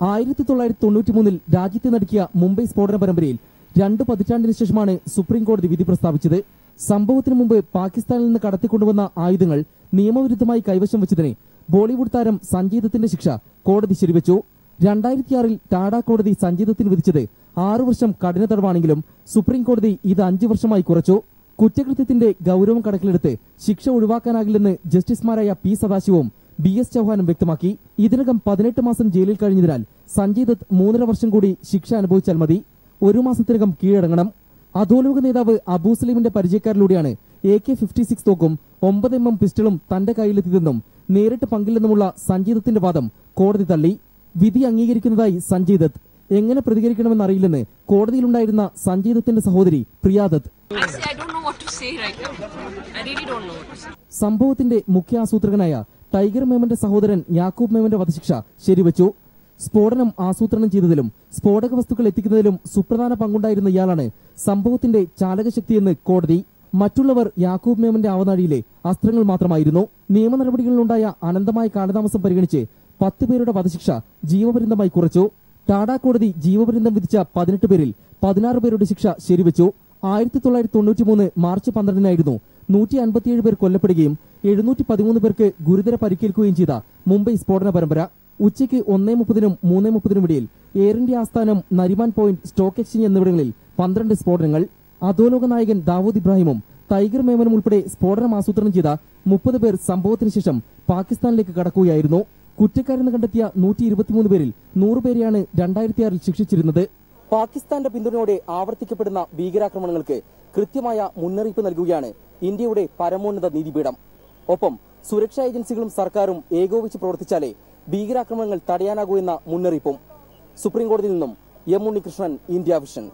ആയിരത്തി തൊള്ളായിരത്തി തൊണ്ണൂറ്റി മൂന്നിൽ രാജ്യത്തെ നടക്കിയ മുംബൈ സ്ഫോടന പരമ്പരയിൽ രണ്ട് പതിറ്റാണ്ടിന് ശേഷമാണ് സുപ്രീം കോടതി വിധി പ്രസ്താവിച്ചത്. സംഭവത്തിന് മുമ്പ് പാകിസ്ഥാനിൽ നിന്ന് കടത്തിക്കൊണ്ടുവന്ന ആയുധങ്ങൾ നിയമവിരുദ്ധമായി കൈവശം വെച്ചതിന് ബോളിവുഡ് താരം സഞ്ജീതത്തിന്റെ ശിക്ഷ കോടതി ശരിവച്ചു. രണ്ടായിരത്തിയാറിൽ ടാഡ കോടതി സഞ്ജീതത്തിന് വിധിച്ചത് ആറു വർഷം കഠിന തടവാണെങ്കിലും സുപ്രീം കോടതി ഇത് അഞ്ചു വർഷമായി കുറച്ചു. കുറ്റകൃത്യത്തിന്റെ ഗൌരവം കണക്കിലെടുത്ത് ശിക്ഷ ഒഴിവാക്കാനാകില്ലെന്ന് ജസ്റ്റിസുമാരായ പി സദാശിവവും ബി എസ് ചൌഹാനും വ്യക്തമാക്കി ഇതിനകം പതിനെട്ട് മാസം ജയിലിൽ കഴിഞ്ഞതിനാൽ സഞ്ജയ് ദത്ത് മൂന്നര വർഷം കൂടി ശിക്ഷ അനുഭവിച്ചാൽ മതി. ഒരു മാസത്തിനകം കീഴടങ്ങണം. അധോലോക നേതാവ് അബൂ സലീമിന്റെ പരിചയക്കാരിലൂടെയാണ് എ കെ ഫിഫ്റ്റി സിക്സ് തോക്കും ഒമ്പത് എം എം പിസ്റ്റളും തന്റെ കയ്യിലെത്തിയതെന്നും നേരിട്ട് പങ്കില്ലെന്നുമുള്ള സഞ്ജയ് ദത്തിന്റെ വാദം കോടതി തള്ളി. വിധി അംഗീകരിക്കുന്നതായി സഞ്ജയ് ദത്ത്. എങ്ങനെ പ്രതികരിക്കണമെന്നറിയില്ലെന്ന് കോടതിയിലുണ്ടായിരുന്ന സഞ്ജയ് ദത്തിന്റെ സഹോദരി പ്രിയാദത്ത്. സംഭവത്തിന്റെ മുഖ്യ ആസൂത്രകനായ ടൈഗർ മേമന്റെ സഹോദരൻ യാക്കൂബ് മേമന്റെ വധശിക്ഷ ശരിവച്ചു. സ്ഫോടനം ആസൂത്രണം ചെയ്തതിലും സ്ഫോടക വസ്തുക്കൾ എത്തിക്കുന്നതിലും സുപ്രധാന പങ്കുണ്ടായിരുന്ന ഇയാളാണ് സംഭവത്തിന്റെ ചാലകശക്തിയെന്ന് കോടതി. മറ്റുള്ളവർ യാക്കൂബ് മേമന്റെ അവനാഴിയിലെ അസ്ത്രങ്ങൾ മാത്രമായിരുന്നു. നിയമ നടപടികളിലുണ്ടായ അനന്തമായ കാലതാമസം പരിഗണിച്ച് പത്ത് പേരുടെ വധശിക്ഷ ജീവപര്യന്തമായി കുറച്ചു. ടാഡ കോടതി ജീവപര്യന്തം വിധിച്ച പതിനെട്ട് പേരിൽ പതിനാറ് പേരുടെ ശിക്ഷ ശരിവച്ചു. ആയിരത്തി തൊള്ളായിരത്തി തൊണ്ണൂറ്റി മൂന്ന് മാർച്ച് പന്ത്രണ്ടിനായിരുന്നു നൂറ്റി അൻപത്തിയേഴ് പേർ കൊല്ലപ്പെടുകയും എഴുന്നൂറ്റി പതിമൂന്ന് പേർക്ക് ഗുരുതര പരിക്കേൽക്കുകയും ചെയ്ത മുംബൈ സ്ഫോടന പരമ്പര ഉച്ചയ്ക്ക് ഒന്നേ മുപ്പതിനും മൂന്നേ മുപ്പതിനും ഇടയിൽ എയർ ഇന്ത്യ ആസ്ഥാനം നരിമാൻ പോയിന്റ് സ്റ്റോക്ക് എക്സ്ചേഞ്ച് എന്നിവിടങ്ങളിൽ പന്ത്രണ്ട് സ്ഫോടനങ്ങൾ അധോലോക നായകൻ ദാവൂദ് ഇബ്രാഹിമും ടൈഗർ മേമനും ഉൾപ്പെടെ സ്ഫോടനം ആസൂത്രണം ചെയ്ത മുപ്പത് പേർ സംഭവത്തിന് ശേഷം പാകിസ്ഥാനിലേക്ക് കടക്കുകയായിരുന്നു. കുറ്റക്കാരെന്ന് കണ്ടെത്തിയ നൂറ്റി ഇരുപത്തിമൂന്ന് പേരിൽ നൂറുപേരെയാണ് രണ്ടായിരത്തിയാറിൽ ശിക്ഷിച്ചിരുന്നത്. പാകിസ്ഥാന്റെ പിന്തുണയോടെ ആവർത്തിക്കപ്പെടുന്ന ഭീകരാക്രമണങ്ങൾക്ക് കൃത്യമായ മുന്നറിയിപ്പ് നൽകുകയാണ് ഇന്ത്യയുടെ പരമോന്നത നീതിപീഠം. ഒപ്പം സുരക്ഷാ ഏജൻസികളും സർക്കാരും ഏകോപിച്ച് പ്രവർത്തിച്ചാലേ ഭീകരാക്രമണങ്ങൾ തടയാനാകൂ എന്ന മുന്നറിയിപ്പും. സുപ്രീംകോടതിയിൽ നിന്നും എം ഉണ്ണികൃഷ്ണൻ ഇന്ത്യ വിഷൻ.